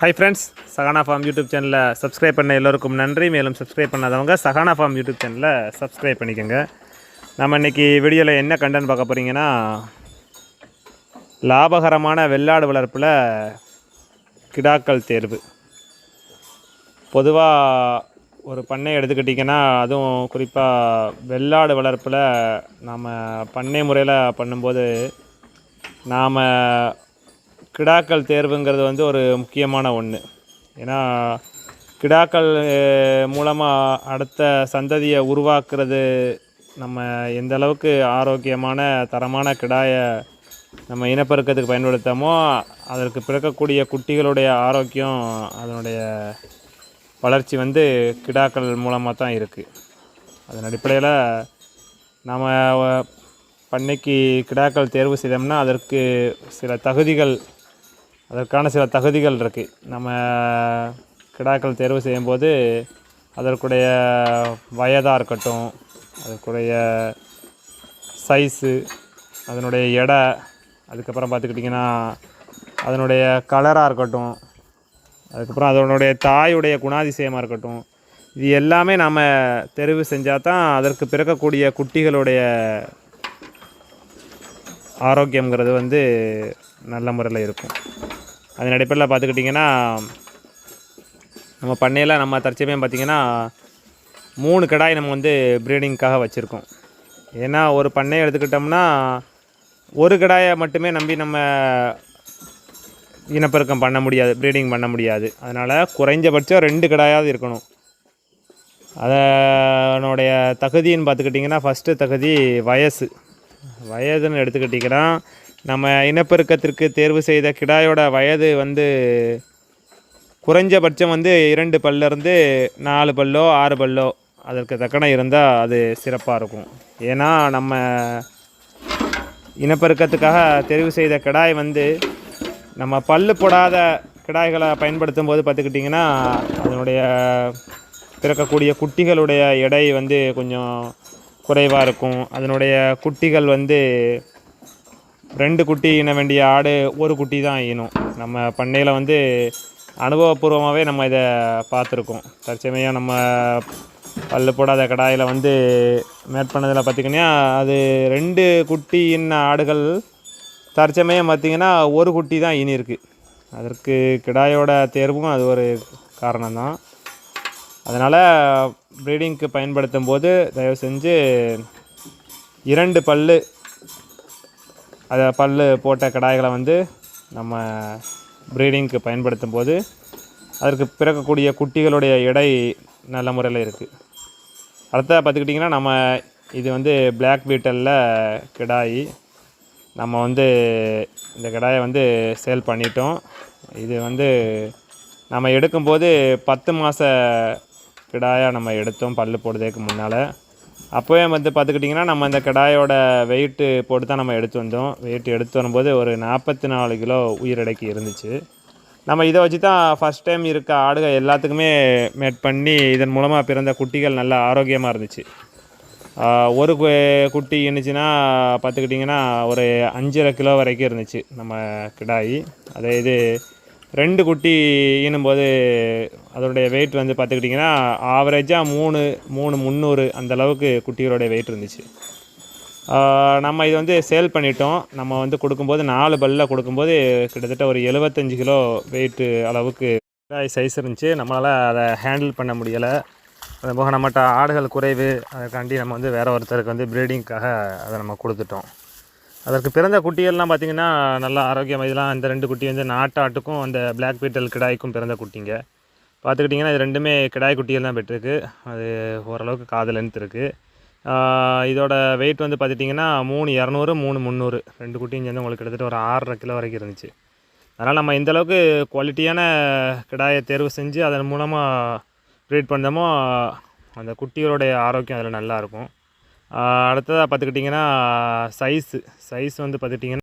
Hi friends Sahana farm YouTube சேனலை subscribe பண்ண எல்லோருக்கும் நன்றி. மேலும் சப்ஸ்கிரைப் பண்ணாதவங்க சகானா ஃபார்ம் யூடியூப் சேனலை சப்ஸ்கிரைப் பண்ணிக்கோங்க. நம்ம இன்றைக்கி வீடியோவில் என்ன கண்டென்ட் பார்க்க போகிறீங்கன்னா லாபகரமான வெள்ளாடு வளர்ப்பில் கிடாக்கள் தேர்வு. பொதுவாக ஒரு பண்ணை எடுத்துக்கிட்டிங்கன்னா அதுவும் குறிப்பாக வெள்ளாடு வளர்ப்பில் நாம் பண்ணை முறையில் பண்ணும்போது நாம் கிடாக்கள் தேர்வுங்கிறது வந்து ஒரு முக்கியமான ஒன்று ஏன்னா கிடாக்கள் மூலமாக அடுத்த சந்ததியை உருவாக்குறது நம்ம எந்த அளவுக்கு ஆரோக்கியமான தரமான கிடாயை நம்ம இனப்பெருக்கத்துக்கு பயன்படுத்தாமோ அதற்கு பிறக்கக்கூடிய குட்டிகளுடைய ஆரோக்கியம் அதனுடைய வளர்ச்சி வந்து கிடாக்கள் மூலமாக தான் இருக்குது அதன் அடிப்படையில் நாம் பண்ணைக்கு கிடாக்கள் தேர்வு செய்தோம்னா அதற்கு சில தகுதிகள் அதற்கான சில தகுதிகள் இருக்குது நம்ம கிடாக்கள் தேர்வு செய்யும்போது அதற்குடைய வயதாக இருக்கட்டும் அதற்குடைய சைஸு அதனுடைய எடை அதுக்கப்புறம் பார்த்துக்கிட்டிங்கன்னா அதனுடைய கலராக இருக்கட்டும் அதுக்கப்புறம் அதனுடைய தாயுடைய குணாதிசயமாக இருக்கட்டும் இது எல்லாமே நாம் தெரிவு செஞ்சால் தான் அதற்கு பிறக்கக்கூடிய குட்டிகளுடைய ஆரோக்கியங்கிறது வந்து நல்ல முறையில் இருக்கும். அதன் அடிப்படையில் பார்த்துக்கிட்டிங்கன்னா நம்ம பண்ணையில் நம்ம தற்சமயம் பார்த்திங்கன்னா மூணு கடாய் நம்ம வந்து ப்ரீடிங்க்காக வச்சுருக்கோம். ஏன்னா ஒரு பண்ணையை எடுத்துக்கிட்டோம்னா ஒரு கடாயை மட்டுமே நம்பி நம்ம இனப்பெருக்கம் பண்ண முடியாது ப்ரீடிங் பண்ண முடியாது. அதனால் குறைஞ்சபட்சம் ரெண்டு கடாயாவது இருக்கணும். அதனுடைய தகுதின்னு பார்த்துக்கிட்டிங்கன்னா ஃபஸ்ட்டு தகுதி வயசு. வயதுன்னு எடுத்துக்கிட்டிங்கன்னா நம்ம இனப்பெருக்கத்திற்கு தேர்வு செய்த கிடாயோட வயது வந்து குறைஞ்சபட்சம் வந்து இரண்டு பல்லிருந்து நாலு பல்லோ ஆறு பல்லோ. அதற்கு தக்கன இருந்தால் அது சிறப்பாக இருக்கும். ஏன்னா நம்ம இனப்பெருக்கத்துக்காக தெரிவு செய்த கிடாய் வந்து நம்ம பல்லு போடாத கிடாய்களை பயன்படுத்தும் போது பார்த்துக்கிட்டிங்கன்னா அதனுடைய பிறக்கக்கூடிய குட்டிகளுடைய எடை வந்து கொஞ்சம் குறைவாக இருக்கும். அதனுடைய குட்டிகள் வந்து ரெண்டு குட்டி ஈன வேண்டிய ஆடு ஒரு குட்டி தான் ஈனும் நம்ம பண்ணையில் வந்து அனுபவபூர்வமாகவே நம்ம இதை பார்த்துருக்கோம். தற்சமயம் நம்ம பல்லு போடாத கடாயில் வந்து மேற்பண்ணதில் பார்த்திங்கன்னா அது ரெண்டு குட்டி இன்ன ஆடுகள் தற்சமயம் பார்த்திங்கன்னா ஒரு குட்டி தான் இனிருக்கு அதற்கு கிடாயோட தேர்வும் அது ஒரு காரணம்தான். அதனால் ப்ரீடிங்க்கு பயன்படுத்தும் போது தயவு செஞ்சு இரண்டு பல்லு அதை பல் போட்ட கடாய்களை வந்து நம்ம ப்ரீடிங்க்கு பயன்படுத்தும் போது அதற்கு பிறக்கக்கூடிய குட்டிகளுடைய எடை நல்ல முறையில் இருக்குது அடுத்த பார்த்துக்கிட்டிங்கன்னா நம்ம இது வந்து பிளாக் பீட்டலில் கிடாய் நம்ம வந்து இந்த கிடாயை வந்து சேல் பண்ணிட்டோம். இது வந்து நம்ம எடுக்கும்போது பத்து மாத கிடாயாக நம்ம எடுத்தோம் பல் போடுறதுக்கு முன்னால். அப்போவே வந்து பார்த்துக்கிட்டிங்கன்னா நம்ம இந்த கிடாயோட வெயிட்டு போட்டு தான் நம்ம எடுத்து வந்தோம். வெயிட் எடுத்து வரும்போது ஒரு நாற்பத்தி நாலு கிலோ உயிரிடைக்கு இருந்துச்சு. நம்ம இதை வச்சு தான் ஃபஸ்ட் டைம் இருக்க ஆடுகள் எல்லாத்துக்குமே மேட் பண்ணி இதன் மூலமாக பிறந்த குட்டிகள் நல்லா ஆரோக்கியமாக இருந்துச்சு. ஒரு குட்டி இருந்துச்சுன்னா பார்த்துக்கிட்டிங்கன்னா ஒரு அஞ்சரை கிலோ வரைக்கும் இருந்துச்சு நம்ம கிடாய். அதே இது ரெண்டு குட்டி ஈனும்போது அதனுடைய வெயிட் வந்து பார்த்துக்கிட்டிங்கன்னா ஆவரேஜாக மூணு மூணு முந்நூறு அந்த அளவுக்கு குட்டிகளுடைய வெயிட் இருந்துச்சு. நம்ம இது வந்து சேல் பண்ணிட்டோம். நம்ம வந்து கொடுக்கும்போது நாலு பல்லில் கொடுக்கும்போது கிட்டத்தட்ட ஒரு எழுபத்தஞ்சு கிலோ வெயிட்டு அளவுக்கு சைஸ் இருந்துச்சு. நம்மளால் அதை ஹேண்டில் பண்ண முடியலை. அது போக நம்மகிட்ட ஆடுகள் குறைவு. அதுக்காண்டி நம்ம வந்து வேறு ஒருத்தருக்கு வந்து ப்ரீடிங்க்காக அதை நம்ம கொடுத்துட்டோம். அதற்கு பிறந்த குட்டிகள்லாம் பார்த்திங்கன்னா நல்லா ஆரோக்கியம் இதெல்லாம் இந்த ரெண்டு குட்டி வந்து நாட்டாட்டுக்கும் அந்த பிளாக் பீட்டல் கிடாய்க்கும் பிறந்த குட்டிங்க. பார்த்துக்கிட்டிங்கன்னா இது ரெண்டுமே கிடாய் குட்டிகள் தான் பெற்றிருக்கு. அது ஓரளவுக்கு காது லென்த் இருக்குது இதோட வெயிட் வந்து பார்த்துட்டிங்கன்னா மூணு இரநூறு மூணு முந்நூறு. ரெண்டு குட்டியும் சேர்ந்து உங்களுக்கு கிட்டத்தட்ட ஒரு ஆறரை கிலோ வரைக்கும் இருந்துச்சு. அதனால் நம்ம இந்தளவுக்கு குவாலிட்டியான கிடாயை தேர்வு செஞ்சு அதன் மூலமாக ப்ரீட் பண்ணமோ அந்த குட்டிகளுடைய ஆரோக்கியம் அதில் நல்லாயிருக்கும் அடுத்ததாக பார்த்துக்கிட்டிங்கன்னா சைஸு சைஸ் வந்து பார்த்துக்கிட்டிங்கன்னா